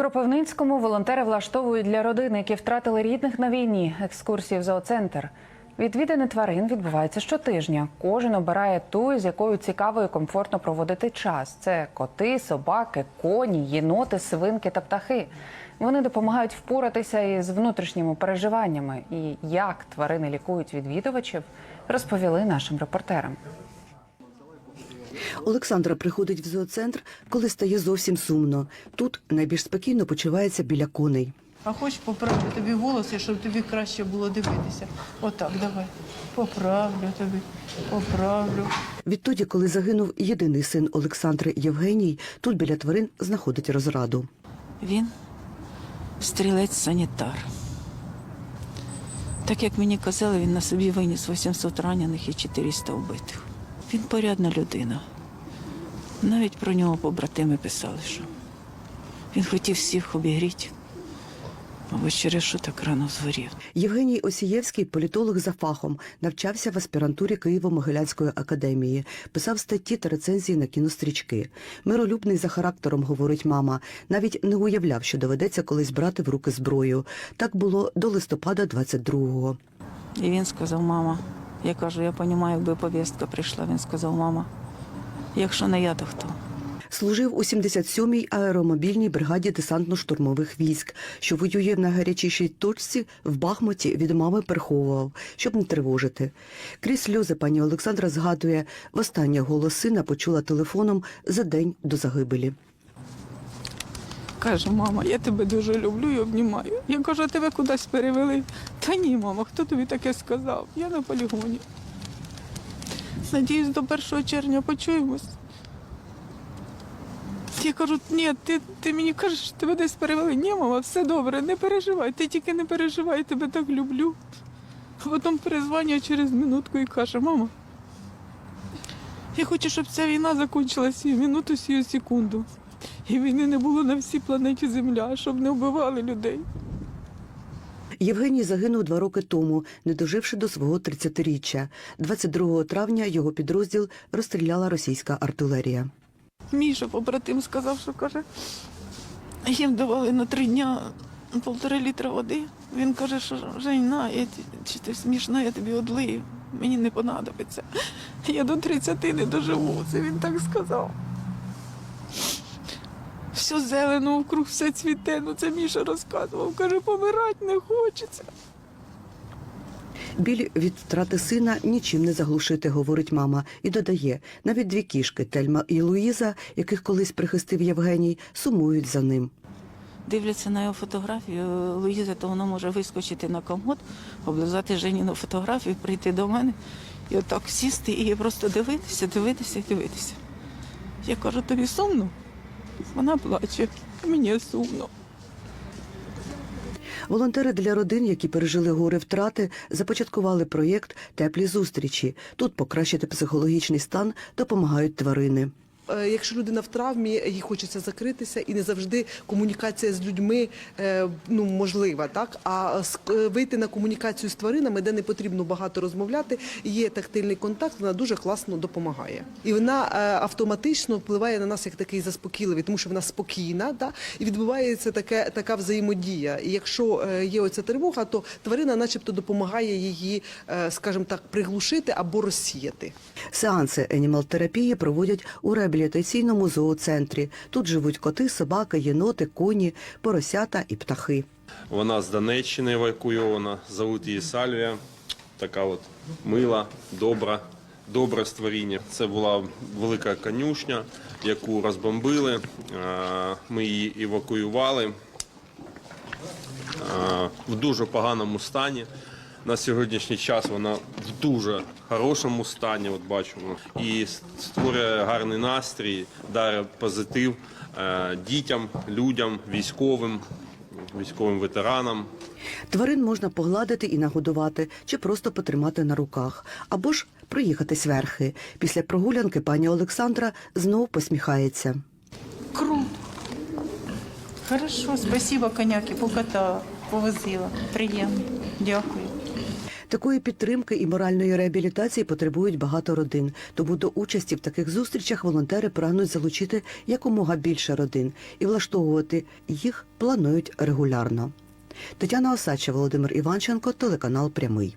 Кропивницькому волонтери влаштовують для родин, які втратили рідних на війні, екскурсії в зооцентр. Відвідини тварин відбуваються щотижня. Кожен обирає ту, з якою цікаво і комфортно проводити час. Це коти, собаки, коні, єноти, свинки та птахи. Вони допомагають впоратися із внутрішніми переживаннями. І як тварини лікують відвідувачів, розповіли нашим репортерам. Олександра приходить в зооцентр, коли стає зовсім сумно. Тут найбільш спокійно почувається біля коней. А хоч поправлю тобі волоси, щоб тобі краще було дивитися. Отак, давай. Поправлю тобі, поправлю. Відтоді, коли загинув єдиний син Олександри Євгеній, тут біля тварин знаходить розраду. Він стрілець-санітар. Так як мені казали, він на собі виніс 800 ранених і 400 вбитих. Він порядна людина. Навіть про нього побратими писали, що він хотів всіх обігріти, мабуть, через що так рано згорів. Євгеній Осієвський, політолог за фахом, навчався в аспірантурі Києво-Могилянської академії, писав статті та рецензії на кінострічки. Миролюбний за характером, говорить мама, навіть не уявляв, що доведеться колись брати в руки зброю. Так було до листопада 22-го. І він сказав, мама, я кажу, я розумію, якби повістка прийшла. Він сказав, мама, якщо не я, то хто? Служив у 77-й аеромобільній бригаді десантно-штурмових військ, що воює на гарячішій точці в Бахмуті від мами переховував, щоб не тривожити. Крізь сльози пані Олександра згадує, востаннє голос сина почула телефоном за день до загибелі. Каже, мама, я тебе дуже люблю і обнімаю. Я кажу, тебе кудись перевели. Та ні, мама, хто тобі таке сказав? Я на полігоні. Надіюсь, до 1 червня почуємось. Я кажу, ні, ти, ти мені кажеш, тебе десь перевели. Ні, мама, все добре, не переживай, ти тільки не переживай, я тебе так люблю. А потім перезвонює через минутку і каже, мама, я хочу, щоб ця війна закінчилася минуту, сію секунду. І війни не було на всій планеті Земля, щоб не вбивали людей. Євгеній загинув два роки тому, не доживши до свого 30-річчя. 22 травня його підрозділ розстріляла російська артилерія. Міша побратим сказав, що каже, їм давали на три дня полтора літра води. Він каже, що Жень, я, чи ти смішна, я тобі одлию. Мені не понадобиться. Я до 30 не доживу. Це він так сказав. Все зелено вкруг, все цвіте. Ну це Міша розказував. Каже, помирати не хочеться. Біль від втрати сина нічим не заглушити, говорить мама, і додає, навіть дві кішки Тельма і Луїза, яких колись прихистив Євгеній, сумують за ним. дивляться на його фотографію, Луїза, то вона може вискочити на комод, облизати Женіну фотографію, прийти до мене і отак сісти і просто дивитися, дивитися і дивитися. Я кажу, тобі сумно? Вона плаче, мені сумно. Волонтери для родин, які пережили горе втрати, започаткували проєкт Теплі зустрічі. Тут покращити психологічний стан допомагають тварини. Е, Якщо людина в травмі, їй хочеться закритися, і не завжди комунікація з людьми е, ну можлива, так а е, вийти на комунікацію з тваринами, де не потрібно багато розмовляти, є тактильний контакт, вона дуже класно допомагає, і вона автоматично впливає на нас як такий заспокійливий, тому що вона спокійна, да, і відбувається таке така взаємодія. І якщо є оця тривога, то тварина, начебто, допомагає її, скажімо так, приглушити або розсіяти. Сеанси енімал-терапії проводять у реабілітаційному зооцентрі. Тут живуть коти, собаки, єноти, коні, поросята і птахи. Вона з Донеччини евакуйована, зовут її Сальвія. Така от мила, добра, добре створіння. Це була велика конюшня, яку розбомбили. Ми її евакуювали в дуже поганому стані. На сьогоднішній час вона в дуже хорошому стані, от бачимо, і створює гарний настрій, дарує позитив е, дітям, людям, військовим, військовим ветеранам. Тварин можна погладити і нагодувати, чи просто потримати на руках, або ж проїхатись верхи. Після прогулянки пані Олександра знов посміхається. Круто. Хорошо, спасибо, коняки, покатала, повозила. Приємно. Дякую. Такої підтримки і моральної реабілітації потребують багато родин. Тому до участі в таких зустрічах волонтери прагнуть залучити якомога більше родин і влаштовувати їх планують регулярно. Тетяна Осадча, Володимир Іванченко, телеканал Прямий.